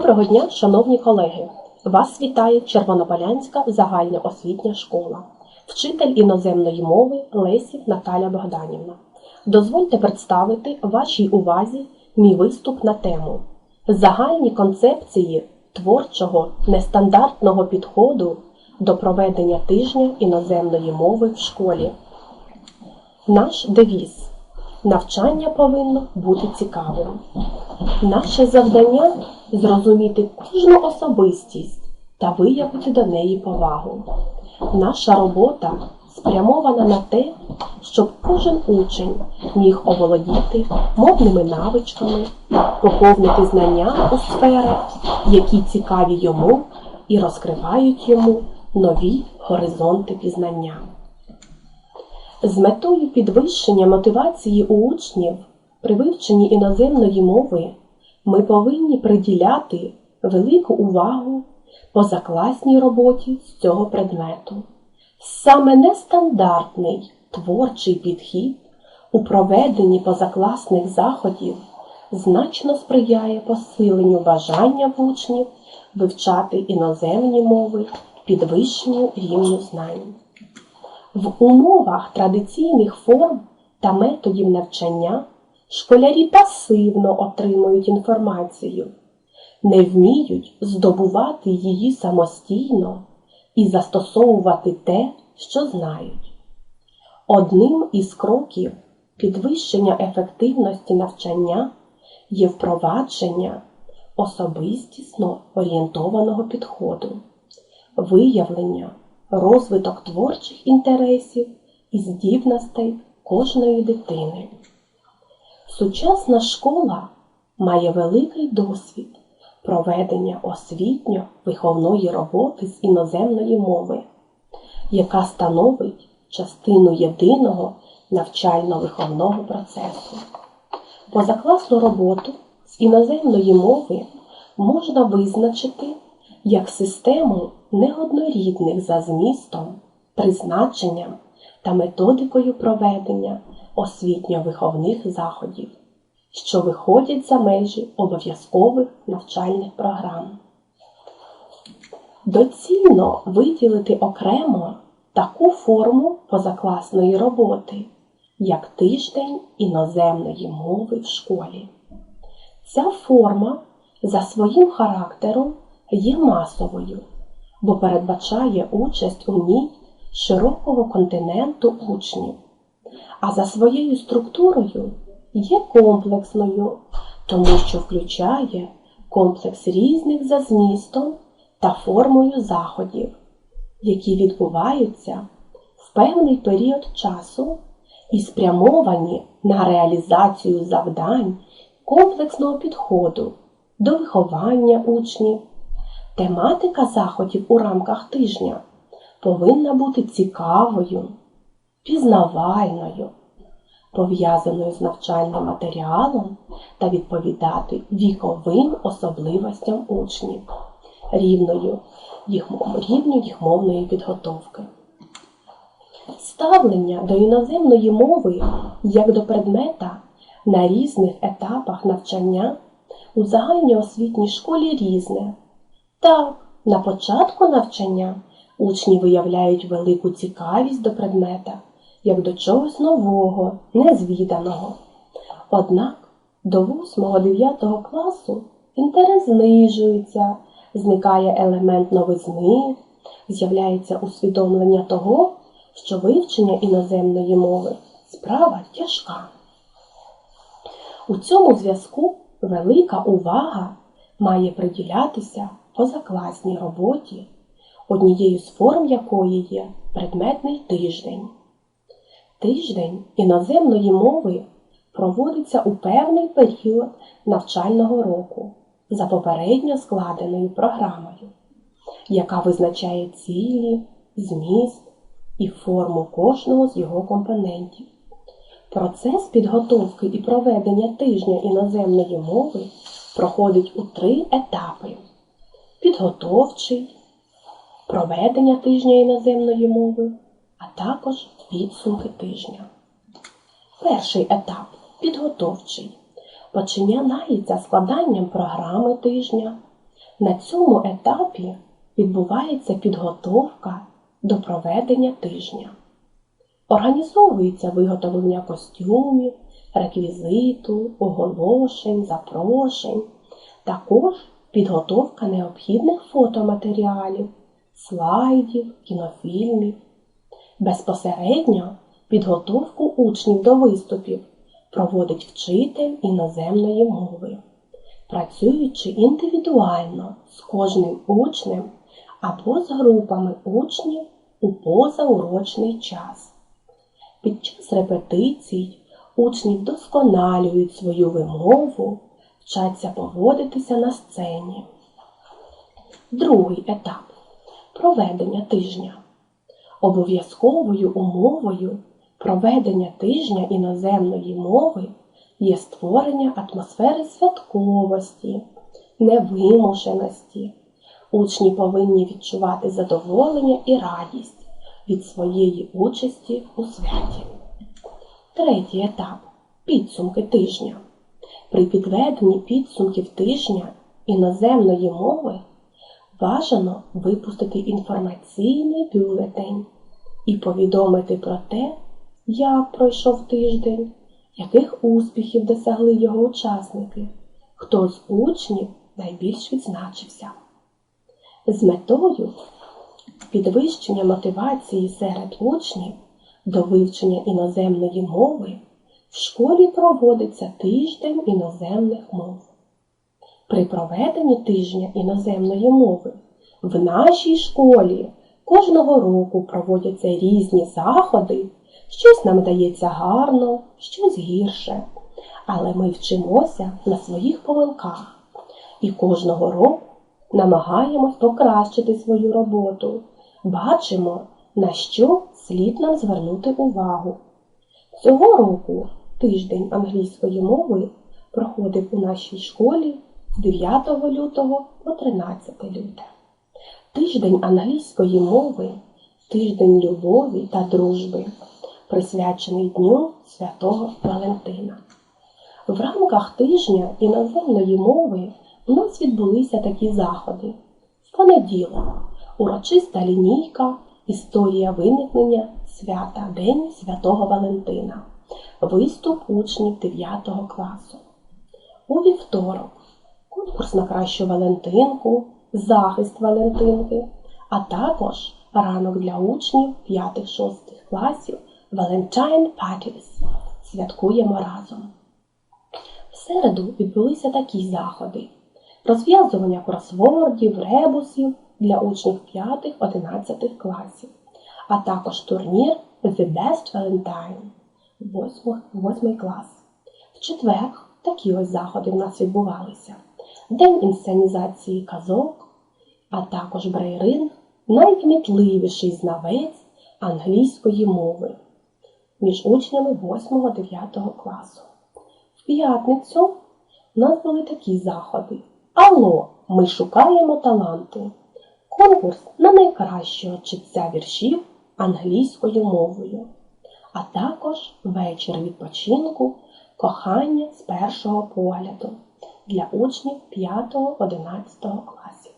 Доброго дня, шановні колеги! Вас вітає Червонополянська загальноосвітня школа, вчитель іноземної мови Лесів Наталя Богданівна. Дозвольте представити вашій увазі мій виступ на тему Загальні концепції творчого нестандартного підходу до проведення тижня іноземної мови в школі. Наш девіз Навчання повинно бути цікавим. Наше завдання зрозуміти кожну особистість та виявити до неї повагу. Наша робота спрямована на те, щоб кожен учень міг оволодіти мовними навичками, поповнити знання у сферах, які цікаві йому і розкривають йому нові горизонти пізнання. З метою підвищення мотивації у учнів при вивченні іноземної мови ми повинні приділяти велику увагу позакласній роботі з цього предмету. Саме нестандартний творчий підхід у проведенні позакласних заходів значно сприяє посиленню бажання учнів вивчати іноземні мови, підвищенню рівню знань. В умовах традиційних форм та методів навчання школярі пасивно отримують інформацію, не вміють здобувати її самостійно і застосовувати те, що знають. Одним із кроків підвищення ефективності навчання є впровадження особистісно орієнтованого підходу, виявлення розвиток творчих інтересів і здібностей кожної дитини. Сучасна школа має великий досвід проведення освітньо-виховної роботи з іноземної мови, яка становить частину єдиного навчально-виховного процесу. Позакласну роботу з іноземної мови можна визначити як систему неоднорідних за змістом, призначенням та методикою проведення освітньо-виховних заходів, що виходять за межі обов'язкових навчальних програм. Доцільно виділити окремо таку форму позакласної роботи, як тиждень іноземної мови в школі. Ця форма за своїм характером є масовою, бо передбачає участь у ній широкого континенту учнів, а за своєю структурою є комплексною, тому що включає комплекс різних за змістом та формою заходів, які відбуваються в певний період часу і спрямовані на реалізацію завдань комплексного підходу до виховання учнів. Тематика заходів у рамках тижня повинна бути цікавою, пізнавальною, пов'язаною з навчальним матеріалом та відповідати віковим особливостям учнів, рівною їх, рівню їх мовної підготовки. Ставлення до іноземної мови як до предмета на різних етапах навчання у загальноосвітній школі різне. Так, на початку навчання учні виявляють велику цікавість до предмета, як до чогось нового, незвіданого. Однак до 8-9 класу інтерес знижується, зникає елемент новизни, з'являється усвідомлення того, що вивчення іноземної мови справа тяжка. У цьому зв'язку велика увага має приділятися позакласній роботі, однією з форм якої є предметний тиждень. Тиждень іноземної мови проводиться у певний період навчального року за попередньо складеною програмою, яка визначає цілі, зміст і форму кожного з його компонентів. Процес підготовки і проведення тижня іноземної мови проходить у три етапи: підготовчий, проведення тижня іноземної мови, а також підсумки тижня. Перший етап підготовчий. Починається складанням програми тижня, На цьому етапі відбувається підготовка до проведення тижня. Організовується виготовлення костюмів, реквізиту, оголошень, запрошень, також підготовка необхідних фотоматеріалів, слайдів, кінофільмів. Безпосередньо підготовку учнів до виступів проводить вчитель іноземної мови, працюючи індивідуально з кожним учнем або з групами учнів у позаурочний час. Під час репетицій учні вдосконалюють свою вимову, вчаться поводитися на сцені. Другий етап проведення тижня. Обов'язковою умовою проведення тижня іноземної мови є створення атмосфери святковості, невимушеності. Учні повинні відчувати задоволення і радість від своєї участі у святі. Третій етап підсумки тижня. При підведенні підсумків тижня іноземної мови бажано випустити інформаційний бюлетень і повідомити про те, як пройшов тиждень, яких успіхів досягли його учасники, хто з учнів найбільш відзначився. З метою підвищення мотивації серед учнів до вивчення іноземної мови в школі проводиться тиждень іноземних мов. При проведенні тижня іноземної мови. В нашій школі кожного року проводяться різні заходи, щось нам дається гарно, щось гірше, але ми вчимося на своїх помилках. І кожного року намагаємось покращити свою роботу, бачимо, на що слід нам звернути увагу. Цього року тиждень англійської мови проходив у нашій школі з 9 лютого по 13 люте. Тиждень англійської мови, тиждень любові та дружби, присвячений Дню Святого Валентина. В рамках тижня іноземної мови у нас відбулися такі заходи. В понеділок урочиста лінійка, історія виникнення свята День Святого Валентина, виступ учнів 9 класу. У вівторок конкурс на кращу Валентинку, захист Валентинки, а також ранок для учнів 5-6 класів Valentine Parties. Святкуємо разом. В середу відбулися такі заходи розв'язування кросвордів, ребусів для учнів 5-11 класів, а також турнір The Best Valentine 8 клас. В четвер такі ось заходи в нас відбувалися. День інсценізації казок, а також брейрин найкмітливіший знавець англійської мови між учнями 8-9 класу. В п'ятницю у нас були такі заходи. Алло, ми шукаємо таланти. Конкурс на найкращого читця віршів англійською мовою, а також вечір відпочинку, кохання з першого погляду для учнів 5-11 класів.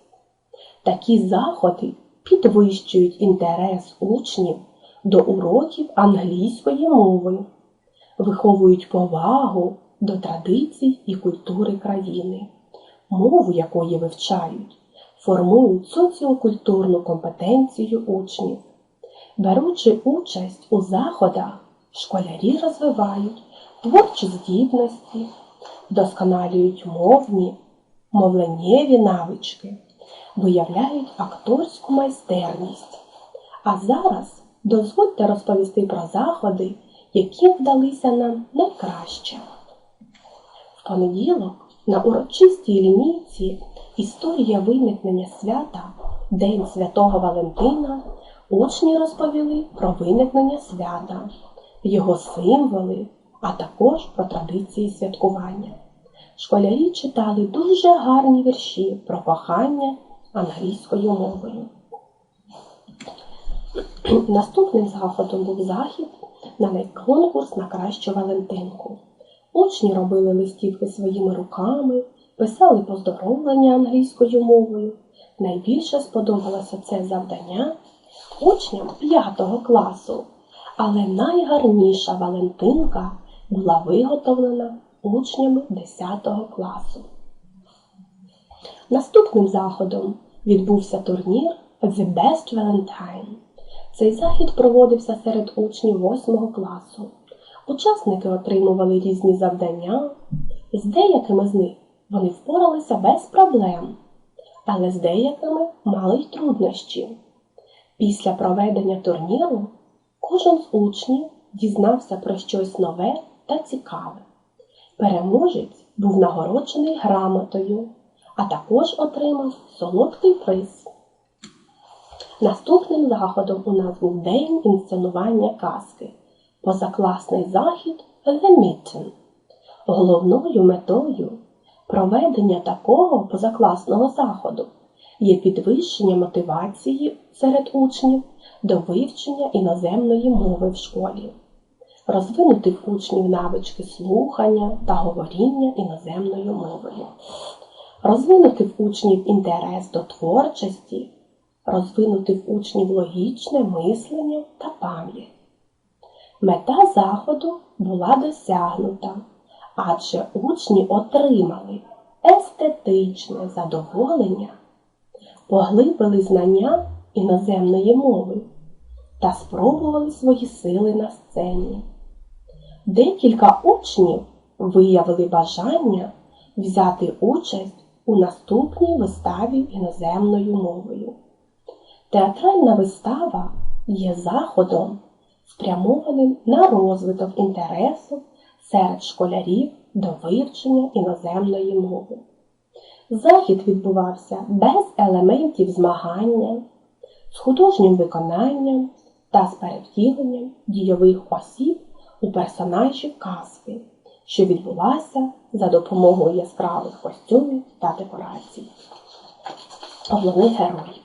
Такі заходи підвищують інтерес учнів до уроків англійської мови, виховують повагу до традицій і культури країни мову якої вивчають, формують соціокультурну компетенцію учнів. Беручи участь у заходах, школярі розвивають творчі здібності, вдосконалюють мовні, мовленнєві навички, виявляють акторську майстерність. А зараз дозвольте розповісти про заходи, які вдалися нам найкраще. В понеділок на урочистій лінійці Історія виникнення свята День Святого Валентина учні розповіли про виникнення свята, його символи, а також про традиції святкування. Школярі читали дуже гарні вірші про кохання англійською мовою. Наступним заходом був захід на конкурс на кращу Валентинку. Учні робили листівки своїми руками писали поздоровлення англійською мовою. Найбільше сподобалося це завдання учням 5 класу, але найгарніша Валентинка була виготовлена учнями 10 класу. Наступним заходом відбувся турнір The Best Valentine. Цей захід проводився серед учнів 8 класу. Учасники отримували різні завдання, з деякими з них вони впоралися без проблем, але з деякими мали й труднощі. Після проведення турніру кожен з учнів дізнався про щось нове та цікаве. Переможець був нагороджений грамотою, а також отримав солодкий приз. Наступним заходом у нас був день інсценування казки, позакласний захід The Meeting. Головною метою проведення такого позакласного заходу є підвищення мотивації серед учнів до вивчення іноземної мови в школі, розвинути в учнів навички слухання та говоріння іноземною мовою, розвинути в учнів інтерес до творчості, розвинути в учнів логічне мислення та пам'ять. Мета заходу була досягнута, адже учні отримали естетичне задоволення, поглибили знання іноземної мови та спробували свої сили на сцені. Декілька учнів виявили бажання взяти участь у наступній виставі іноземною мовою. Театральна вистава є заходом, спрямованим на розвиток інтересу серед школярів до вивчення іноземної мови. Захід відбувався без елементів змагання, з художнім виконанням та з перевтіленням дійових осіб у персонажів казки, що відбулася за допомогою яскравих костюмів та декорацій. Головних героїв.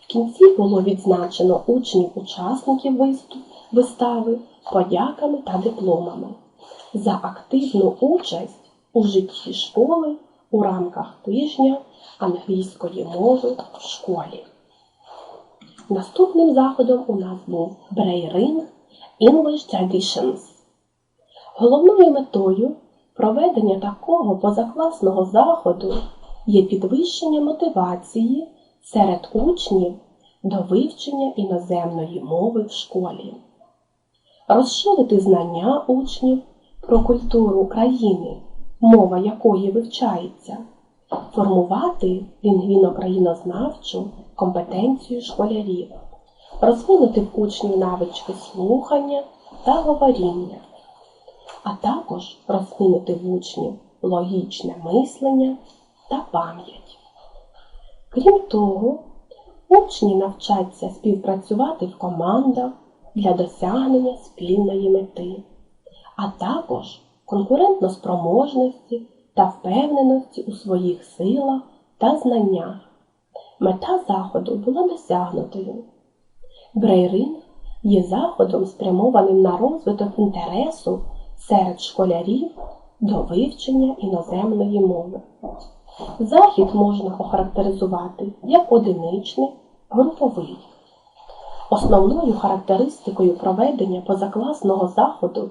В кінці було відзначено учнів-учасників вистави подяками та дипломами за активну участь у житті школи у рамках тижня англійської мови в школі. Наступним заходом у нас був Брейринг English Traditions. Головною метою проведення такого позакласного заходу є підвищення мотивації серед учнів до вивчення іноземної мови в школі, розширити знання учнів про культуру країни, мова якої вивчається, формувати лінгвіно-країнознавчу компетенцію школярів, розвинути в учнів навички слухання та говоріння, а також розвинути в учнів логічне мислення та пам'ять. Крім того, учні навчаться співпрацювати в командах для досягнення спільної мети, а також конкурентноспроможності та впевненості у своїх силах та знаннях. Мета заходу була досягнутою. Брейринг є заходом, спрямованим на розвиток інтересу серед школярів до вивчення іноземної мови. Захід можна охарактеризувати як одиничний, груповий. Основною характеристикою проведення позакласного заходу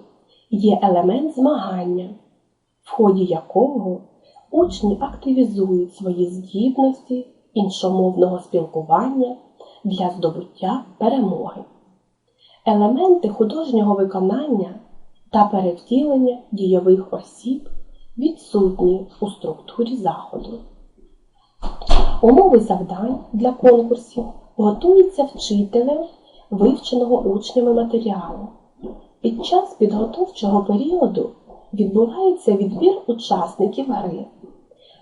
є елемент змагання, в ході якого учні активізують свої здібності іншомовного спілкування для здобуття перемоги, елементи художнього виконання та перевтілення дійових осіб відсутні у структурі заходу. Умови завдань для конкурсів готуються вчителем вивченого учнями матеріалу. Під час підготовчого періоду відбувається відбір учасників гри.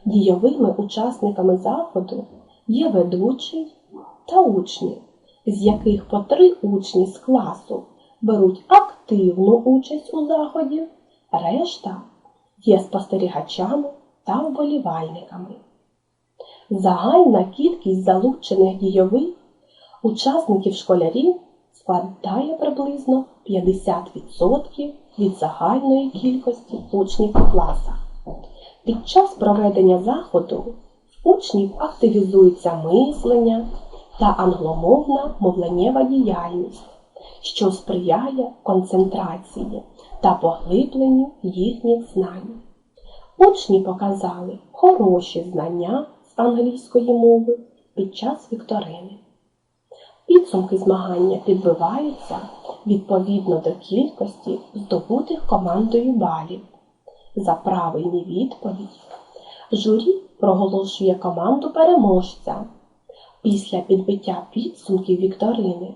Дійовими учасниками заходу є ведучий та учні, з яких по три учні з класу беруть активну участь у заході, решта є спостерігачами та вболівальниками. Загальна кількість залучених дійових учасників школярів складає приблизно 50% від загальної кількості учнів у класах. Під час проведення заходу в учнів активізується мислення та англомовна мовленнєва діяльність, що сприяє концентрації та поглибленню їхніх знань. Учні показали хороші знання з англійської мови під час вікторини. Підсумки змагання підбиваються відповідно до кількості здобутих командою балів. За правильні відповіді журі проголошує команду переможця. Після підбиття підсумків вікторини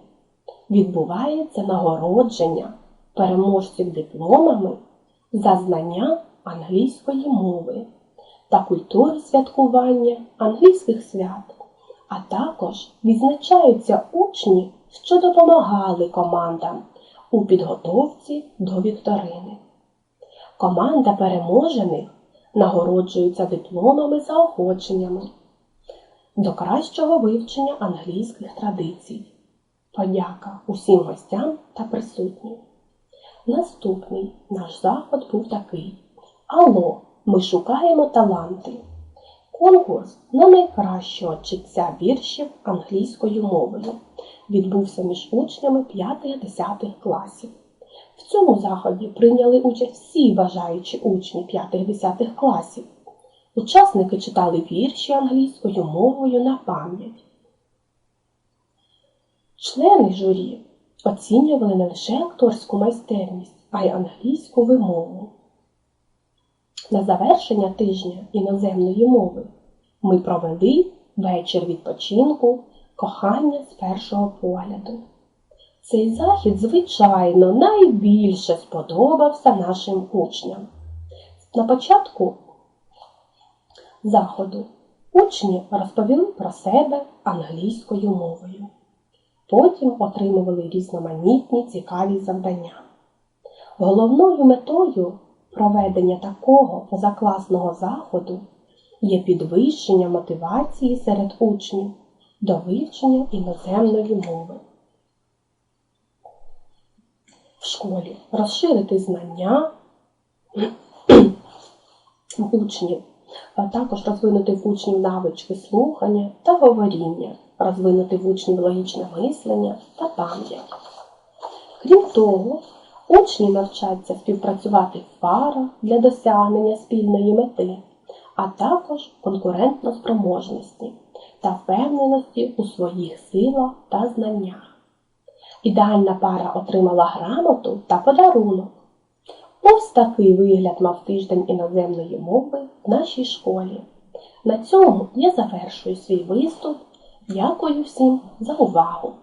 відбувається нагородження переможців дипломами за знання англійської мови та культури святкування англійських свят, а також відзначаються учні, що допомагали командам у підготовці до вікторини. Команда переможених нагороджується дипломами заохоченнями до кращого вивчення англійських традицій. Подяка усім гостям та присутнім. Наступний наш заход був такий. Алло, ми шукаємо таланти. Конкурс на найкращого читця віршів англійською мовою відбувся між учнями 5-10 класів. В цьому заході прийняли участь всі бажаючі учні 5-10 класів. Учасники читали вірші англійською мовою на пам'ять. Члени журі оцінювали не лише акторську майстерність, а й англійську вимову. На завершення тижня іноземної мови ми провели вечір відпочинку, кохання з першого погляду. Цей захід, звичайно, найбільше сподобався нашим учням. На початку заходу учні розповіли про себе англійською мовою. Потім отримували різноманітні цікаві завдання. Головною метою проведення такого позакласного заходу є підвищення мотивації серед учнів до вивчення іноземної мови. В школі розширити знання учнів, а також розвинути в учнів навички слухання та говоріння, розвинути в учнів логічне мислення та пам'ять. Крім того, учні навчаться співпрацювати в парах для досягнення спільної мети, а також конкурентно-спроможності та впевненості у своїх силах та знаннях. Ідеальна пара отримала грамоту та подарунок. Ось такий вигляд мав тиждень іноземної мови в нашій школі. На цьому я завершую свій виступ. Дякую всім за увагу!